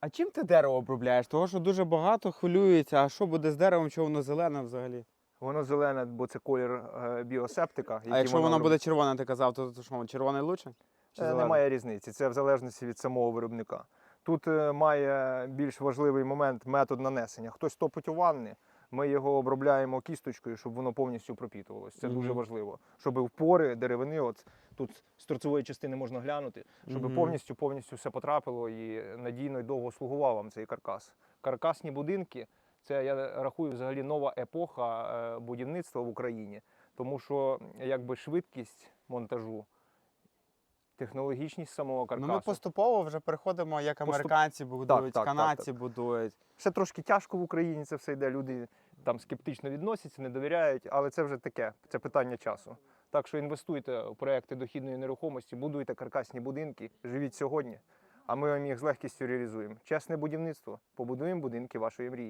А чим ти дерево обробляєш? Того, що дуже багато хвилюється, а що буде з деревом, що воно зелене взагалі? Воно зелене, бо це колір е, біосептика. А якщо воно буде червоне, ти казав, то, то що, червоний лучше? Чи Е? Немає різниці, це в залежності від самого виробника. Тут е, має більш важливий момент метод нанесення. Хтось топить у ванни, ми його обробляємо кісточкою, щоб воно повністю пропітувалося. Це дуже важливо. Щоб в пори деревини, от тут з торцевої частини можна глянути, щоб Мгм. повністю повністю все потрапило і надійно і довго слугував вам цей каркас. Каркасні будинки це я рахую взагалі нова епоха е, будівництва в Україні, тому що якби швидкість монтажу. Технологічність самого каркасу. Ну ми поступово вже переходимо, як Поступ- американці будують, так, так, канадці будують. Ще трошки тяжко в Україні це все йде. Люди там скептично відносяться, не довіряють, але це вже таке, це питання часу. Так що інвестуйте в проекти дохідної нерухомості, будуйте каркасні будинки, живіть сьогодні, а ми вам їх з легкістю реалізуємо. Чесне будівництво, побудуємо будинки вашої мрії.